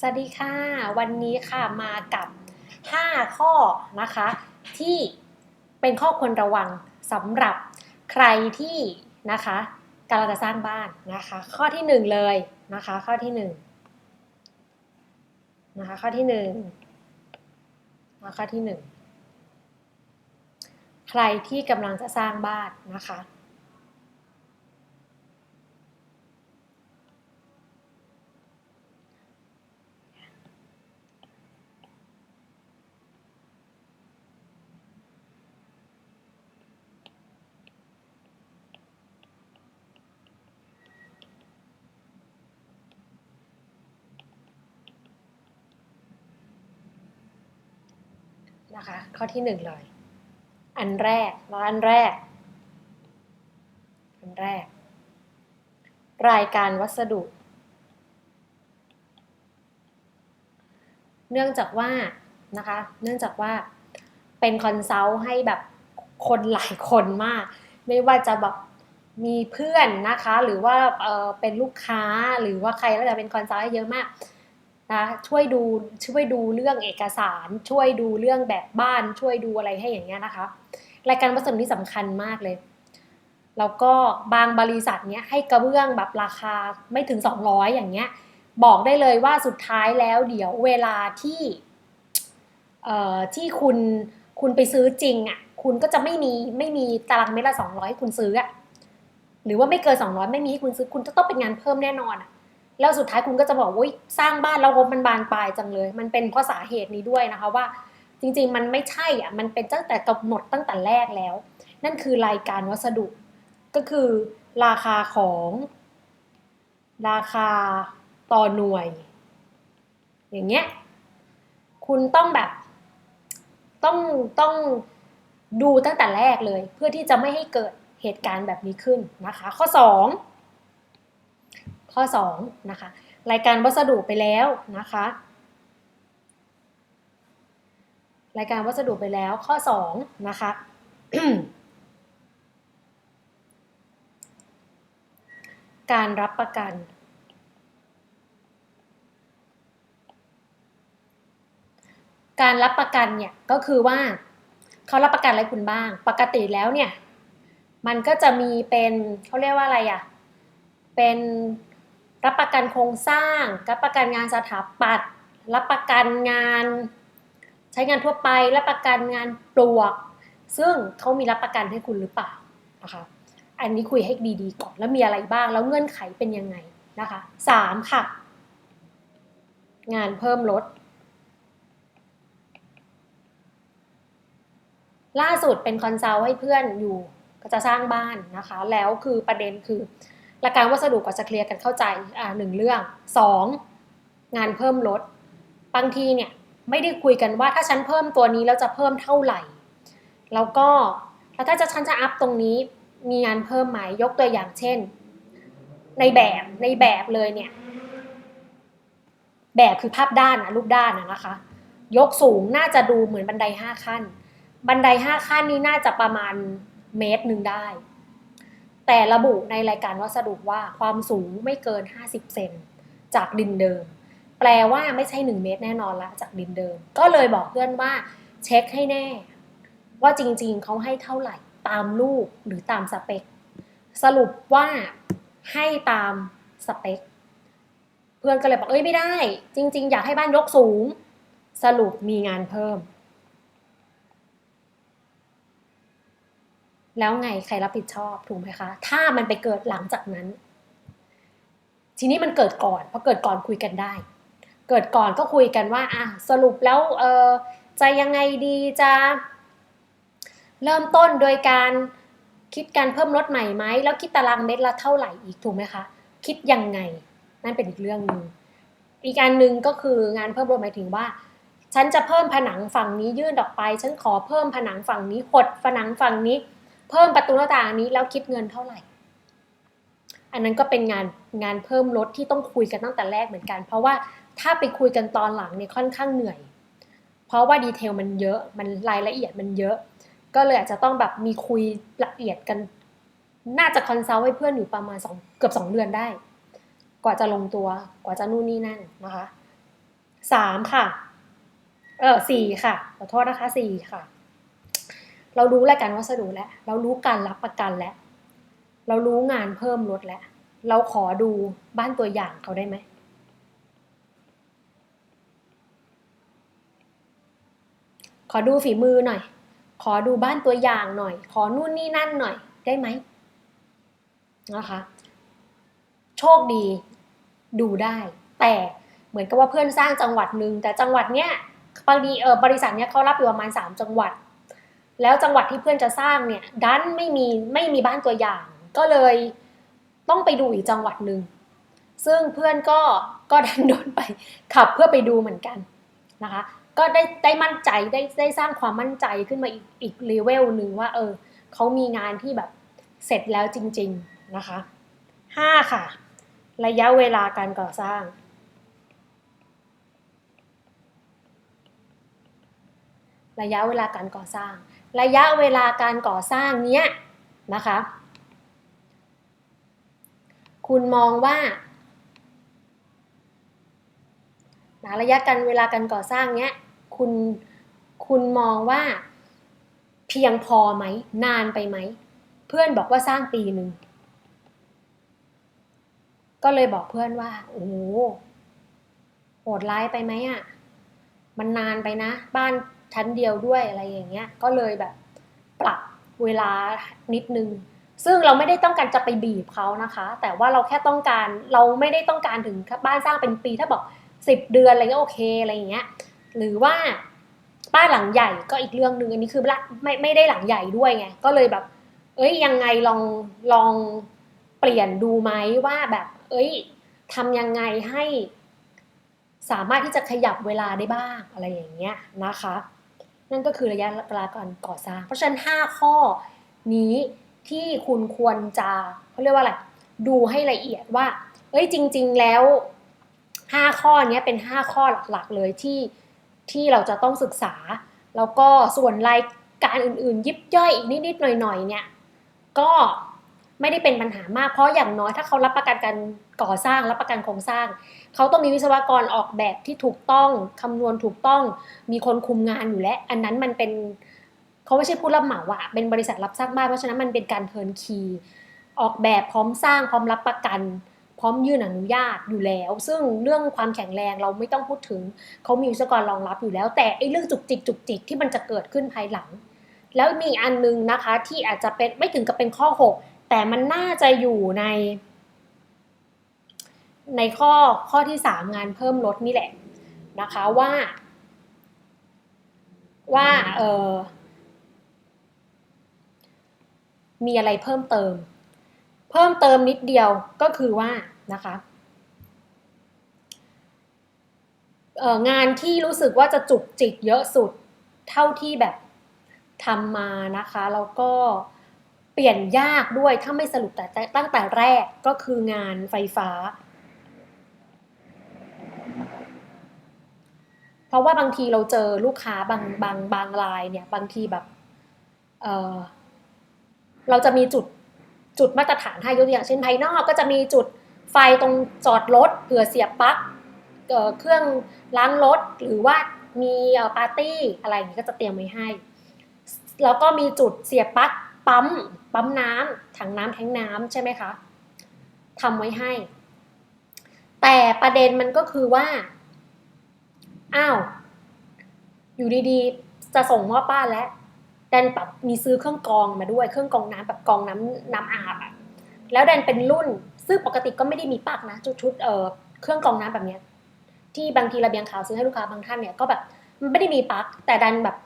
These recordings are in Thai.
สวัสดีค่ะ วันนี้ค่ะมากับ 5 ข้อนะคะ ที่เป็นข้อควรระวังสำหรับใครที่นะคะกำลังจะสร้างบ้านนะคะ ข้อที่ 1 เลยนะคะ ข้อที่1นะคะข้อที่1นะข้อที่ 1 ใครที่กำลังจะสร้างบ้านนะคะ นะคะ ข้อที่หนึ่งเลย อันแรกแล้วอันแรก อันแรก รายการวัสดุ เนื่องจากว่านะคะ เนื่องจากว่าเป็นคอนซัลท์ให้แบบคนหลายคนมาก ไม่ว่าจะแบบมีเพื่อนนะคะ หรือว่าเออเป็นลูกค้าหรือว่าใครแล้วแต่เป็นคอนซัลท์ให้เยอะมาก นะช่วยดูช่วยดูเรื่องเอกสาร ช่วยดูเรื่องแบบบ้าน ช่วยดูอะไรให้อย่างเงี้ยนะคะ รายการวัสดุนี่สำคัญมากเลย แล้วก็บางบริษัทเนี้ยให้กระเบื้องแบบราคาไม่ถึง 200 อย่างเงี้ย บอกได้เลยว่าสุดท้ายแล้วเดี๋ยวเวลาที่เอ่อที่คุณคุณไปซื้อจริงอะคุณก็จะไม่มีไม่มีตารางเมตรละ200ให้คุณซื้ออะหรือว่าไม่เกิน200 ไม่มีให้คุณซื้อคุณจะต้องเป็นงานเพิ่มแน่นอนอะ แล้วสุดท้ายคุณก็จะบอกว่าสร้างบ้านแล้วงบมันบานปลายจังเลย มันเป็นเพราะสาเหตุนี้ด้วยนะคะว่า จริงๆ มันไม่ใช่อะมันเป็นตั้งแต่กำหนดตั้งแต่แรกแล้ว นั่นคือรายการวัสดุ ก็คือราคาของ ราคาต่อหน่วย อย่างเงี้ยคุณต้องแบบต้องต้องดูตั้งแต่แรกเลย เพื่อที่จะไม่ให้เกิดเหตุการณ์แบบนี้ขึ้นนะคะ ข้อ 2 ข้อ2นะคะรายการวัสดุไปแล้วนะคะรายการวัสดุไปแล้วข้อ2นะคะการรับประกัน การรับประกันเนี่ยก็คือว่าเขารับประกันอะไรคุณบ้าง ปกติแล้วเนี่ยมันก็จะมีเป็นเขาเรียกว่าอะไรอะเป็น รับประกันโครงสร้าง รับประกันงานสถาปัตย์รับประกันงาน ใช้งานทั่วไป รับประกันงานปลวก ซึ่งเขามีรับประกันให้คุณหรือเปล่านะคะอันนี้คุยให้ดีๆก่อนแล้วมีอะไรบ้าง แล้วเงื่อนไขเป็นยังไงนะคะสามค่ะ งานเพิ่มลดล่าสุดเป็นคอนซัลท์ให้เพื่อนอยู่ก็จะสร้างบ้านนะคะ แล้วคือประเด็นคือ หลักการวัสดุก็จะเคลียร์กันเข้าใจอ่าหนึ่งเรื่องสองงานเพิ่มลดบางทีเนี่ยไม่ได้คุยกันว่าถ้าฉันเพิ่มตัวนี้แล้วจะเพิ่มเท่าไหร่ แล้วก็แล้วถ้าจะฉันจะอัพตรงนี้มีงานเพิ่มไหมยกตัวอย่างเช่น ในแบบในแบบเลยเนี่ย แบบคือภาพด้านนะรูปด้านนะนะคะ ยกสูงน่าจะดูเหมือนบันไดห้าขั้น บันไดห้าขั้นนี้น่าจะประมาณเมตรหนึ่งได้ แต่ระบุในรายการวัสดุว่าความสูงไม่เกิน 50 เซนจากดินเดิม แปลว่าไม่ใช่ 1 เมตรแน่นอนละจากดินเดิม ก็เลยบอกเพื่อนว่าเช็คให้แน่ ว่าจริงๆเขาให้เท่าไหร่ตามรูปหรือตามสเปค สรุปว่าให้ตามสเปค เพื่อนก็เลยบอกเอ้ยไม่ได้ จริง ๆ อยากให้บ้านยกสูง สรุปมีงานเพิ่ม แล้วไงใครรับผิดชอบถูกไหมคะ ถ้ามันไปเกิดหลังจากนั้น ทีนี้มันเกิดก่อนเพราะเกิดก่อนคุยกันได้ เกิดก่อนก็คุยกันว่าอะสรุปแล้วเออจะยังไงดีจะ เริ่มต้นโดยการคิดการเพิ่มลดใหม่ไหมแล้วคิดตารางเมตรละเท่าไหร่อีกถูกไหมคะคิดยังไง นั่นเป็นอีกเรื่องหนึ่งอีกการหนึ่งก็คืองานเพิ่มลดหมายถึงว่า ฉันจะเพิ่มผนังฝั่งนี้ยื่นออกไป ฉันขอเพิ่มผนังฝั่งนี้หดผนังฝั่งนี้ เพิ่มประตูหน้าต่างนี้แล้วคิดเงินเท่าไหร่ อันนั้นก็เป็นงานงานเพิ่มลดที่ต้องคุยกันตั้งแต่แรกเหมือนกัน เพราะว่าถ้าไปคุยกันตอนหลังเนี่ยค่อนข้างเหนื่อย เพราะว่าดีเทลมันเยอะมันรายละเอียดมันเยอะ ก็เลยอาจจะต้องแบบมีคุยละเอียดกัน น่าจะคอนซัลท์ให้เพื่อนอยู่ประมาณสองเกือบสองเดือนได้ กว่าจะลงตัว กว่าจะนู่นนี่นั่นนะคะสามค่ะ เออสี่ค่ะขอโทษนะคะสี่ค่ะ เรารู้รายการวัสดุแล้ว เรารู้การรับประกันแล้ว เรารู้งานเพิ่มลดแล้ว เราขอดูบ้านตัวอย่างเขาได้ไหมขอดูฝีมือหน่อย ขอดูบ้านตัวอย่างหน่อย ขอนู่นนี่นั่นหน่อยได้ไหมนะคะ โชคดีดูได้ แต่เหมือนกับว่าเพื่อนสร้างจังหวัดหนึ่งแต่จังหวัดเนี้ยบางทีเออบริษัทเนี้ยเขารับอยู่ประมาณสามจังหวัด แล้วจังหวัดที่เพื่อนจะสร้างเนี่ยดันไม่มีไม่มีบ้านตัวอย่าง ก็เลยต้องไปดูอีกจังหวัดหนึ่งซึ่งเพื่อนก็ก็ดันโดนไปขับเพื่อไปดูเหมือนกันนะคะ ก็ได้ได้มั่นใจได้ได้สร้างความมั่นใจขึ้นมาอีกอีกเลเวลหนึ่งว่าเออเขามีงานที่แบบเสร็จแล้วจริง ๆนะคะห้าค่ะ ระยะเวลาการก่อสร้าง ระยะเวลาการก่อสร้าง ระยะเวลาการก่อสร้างเนี้ยนะคะ คุณมองว่านะระยะการเวลาการก่อสร้างเนี้ยคุณคุณมองว่าเพียงพอไหม นานไปไหม เพื่อนบอกว่าสร้างปีหนึ่งก็เลยบอกเพื่อนว่า โอ้โหโหดร้ายไปไหมอะ มันนานไปนะ บ้าน ชั้นเดียวด้วยอะไรอย่างเงี้ย ก็เลยแบบปรับเวลานิดนึง ซึ่งเราไม่ได้ต้องการจะไปบีบเขานะคะ แต่ว่าเราแค่ต้องการเราไม่ได้ต้องการถึงบ้านสร้างเป็นปีถ้าบอกสิบเดือนอะไรก็โอเคอะไรอย่างเงี้ย หรือว่าบ้านหลังใหญ่ก็อีกเรื่องหนึ่งอันนี้คือไม่ไม่ได้หลังใหญ่ด้วยไงก็เลยแบบ เอ้ยยังไงลองลองเปลี่ยนดูไหมว่าแบบ เอ้ยทำยังไงให้สามารถที่จะขยับเวลาได้บ้างอะไรอย่างเงี้ยนะคะ นั่นก็คือระยะเวลาการก่อสร้าง เพราะฉะนั้น 5 ข้อนี้ที่คุณควรจะเขาเรียกว่าอะไรดูให้ละเอียดว่าเอ้ยจริง ๆ แล้ว 5 ข้อนี้เป็น 5 ข้อหลักๆเลยที่ที่เราจะต้องศึกษา แล้วก็ส่วนรายการอื่นๆ ยิบย่อยอีกนิดๆหน่อยๆเนี่ยก็ไม่ได้เป็นปัญหามากเพราะอย่างน้อยถ้าเขารับประกันการก่อสร้างรับประกันโครงสร้าง เขาต้องมีวิศวกรออกแบบที่ถูกต้องคำนวณถูกต้อง มีคนคุมงานอยู่แล้ว อันนั้นมันเป็นเขาไม่ใช่ผู้รับเหมาอะเป็นบริษัทรับสร้างบ้านเพราะฉะนั้นมันเป็นการเทิร์นคีออกแบบพร้อมสร้างพร้อมรับประกัน พร้อมยื่นอนุญาตอยู่แล้ว ซึ่งเรื่องความแข็งแรงเราไม่ต้องพูดถึงเขามีวิศวกรรองรับอยู่แล้ว แต่ไอ้เรื่องจุกจิกจุกจิกที่มันจะเกิดขึ้นภายหลัง แล้วมีอันนึงนะคะที่อาจจะเป็นไม่ถึงกับเป็นข้อ 6 แต่มันน่าจะอยู่ใน ในข้อข้อที่สามงานเพิ่มลดนี่แหละนะคะว่า ว่าเออมีอะไรเพิ่มเติม เพิ่มเติมนิดเดียวก็คือว่านะคะงานที่รู้สึกว่าจะจุกจิกเยอะสุดเท่าที่แบบทำมานะคะแล้วก็เปลี่ยนยากด้วยถ้าไม่สรุปแต่ตั้งแต่แรกก็คืองานไฟฟ้า เพราะว่าบางทีเราเจอลูกค้าบางบางบางรายเนี่ยบางทีแบบเออเราจะมีจุดจุดมาตรฐานให้ยกตัวอย่างเช่นภายนอกก็จะมีจุดไฟตรงจอดรถเผื่อเสียบปลั๊กเครื่องล้างรถหรือว่ามีปาร์ตี้อะไรอย่างนี้ก็จะเตรียมไว้ให้ แล้วก็มีจุดเสียบปลั๊กปั๊มปั๊มน้ำถังน้ำแทงน้ำใช่ไหมคะทำไว้ให้ แต่ประเด็นมันก็คือว่า อ้าว อยู่ดีๆ จะส่งมอบบ้านแล้วดันแบบมีซื้อเครื่องกรองมาด้วย เครื่องกรองน้ำแบบกรองน้ำน้ำอาบอะแล้วดันเป็นรุ่น ซึ่งปกติก็ไม่ได้มีปลั๊กนะชุดชดเออเครื่องกรองน้ำแบบเนี้ย ที่บางทีระเบียงขาวซื้อให้ลูกค้าบางท่านเนี่ยก็แบบมันไม่ได้มีปลั๊กแต่ดันแบบ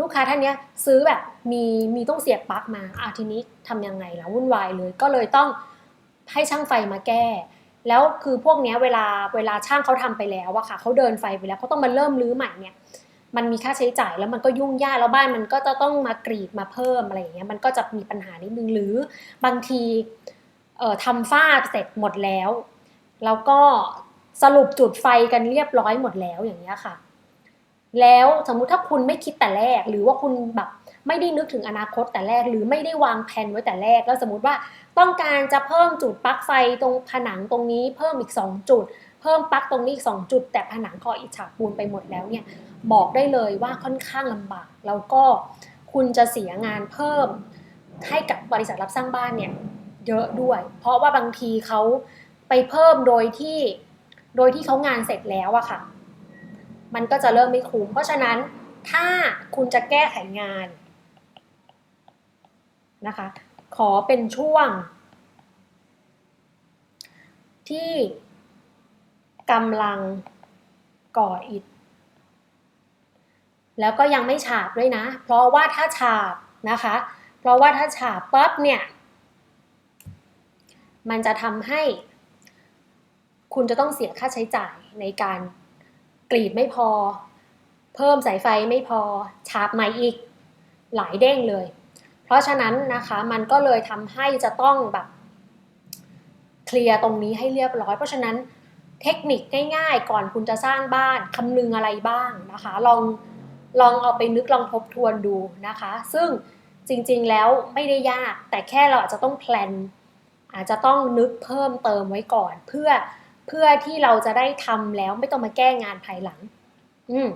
ลูกค้าท่านเนี้ยซื้อแบบมีมีต้องเสียบปลั๊กมาอะทีนี้ทำยังไงล่ะวุ่นวายเลย ก็เลยต้องให้ช่างไฟมาแก้ แล้วคือพวกนี้เวลาเวลาช่างเขาทำไปแล้วอะค่ะเขาเดินไฟไปแล้วเขาต้องมาเริ่มรื้อใหม่เนี่ยมันมีค่าใช้จ่ายแล้วมันก็ยุ่งยากแล้วบ้านมันก็จะต้องมากรีดมาเพิ่มอะไรอย่างเงี้ยมันก็จะมีปัญหานิดนึงหรือบางทีเอ่อทำฝ้าเสร็จหมดแล้ว แล้วก็สรุปจุดไฟกันเรียบร้อยหมดแล้วอย่างเงี้ยค่ะ แล้วสมมุติถ้าคุณไม่คิดแต่แรก หรือว่าคุณแบบ ไม่ได้นึกถึงอนาคตแต่แรก หรือไม่ได้วางแผนไว้แต่แรก แล้วสมมติว่าต้องการจะเพิ่มจุดปลั๊กไฟตรงผนังตรงนี้เพิ่มอีก 2 จุด เพิ่มปลั๊กตรงนี้อีกสองจุด แต่ผนังคออิฐฉาบปูนไปหมดแล้วเนี่ยบอกได้เลยว่าค่อนข้างลำบาก แล้วก็คุณจะเสียงานเพิ่มให้กับบริษัทรับสร้างบ้านเนี่ยเยอะด้วย เพราะว่าบางทีเขาไปเพิ่มโดยที่โดยที่เขางานเสร็จแล้วอะค่ะ มันก็จะเริ่มไม่คุ้ม เพราะฉะนั้นถ้าคุณจะแก้ไขงาน นะคะ ขอเป็นช่วง ที่กำลังก่ออิฐแล้วก็ยังไม่ฉาบด้วยนะ เพราะว่าถ้าฉาบนะคะ เพราะว่าถ้าฉาบปั๊บเนี่ย มันจะทำให้ คุณจะต้องเสียค่าใช้จ่ายในการกรีดไม่พอ เพิ่มสายไฟไม่พอ ฉาบใหม่อีก หลายเด้งเลย ราะฉะนั้นนะคะมันก็เลยทำให้จะต้องแบบเคลียร์ตรงนี้ให้เรียบร้อย เพราะฉะนั้นเทคนิคง่ายๆ ก่อนคุณจะสร้างบ้านคำนึงอะไรบ้างนะคะ ลองลองเอาไปนึกลองทบทวนดูนะคะ ซึ่งจริงๆแล้วไม่ได้ยากแต่แค่เราอาจจะต้องแพลนอาจจะต้องนึกเพิ่มเติมไว้ก่อน เพื่อเพื่อที่เราจะได้ทำแล้วไม่ต้องมาแก้งานภายหลัง อืม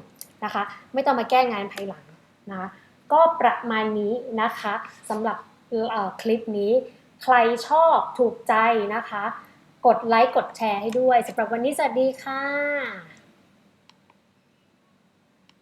นะคะ ไม่ต้องมาแก้งานภายหลังนะ ก็ประมาณนี้นะคะสำหรับคลิปนี้ ใครชอบถูกใจนะคะ กดไลค์กดแชร์ให้ด้วยสำหรับวันนี้สวัสดีค่ะ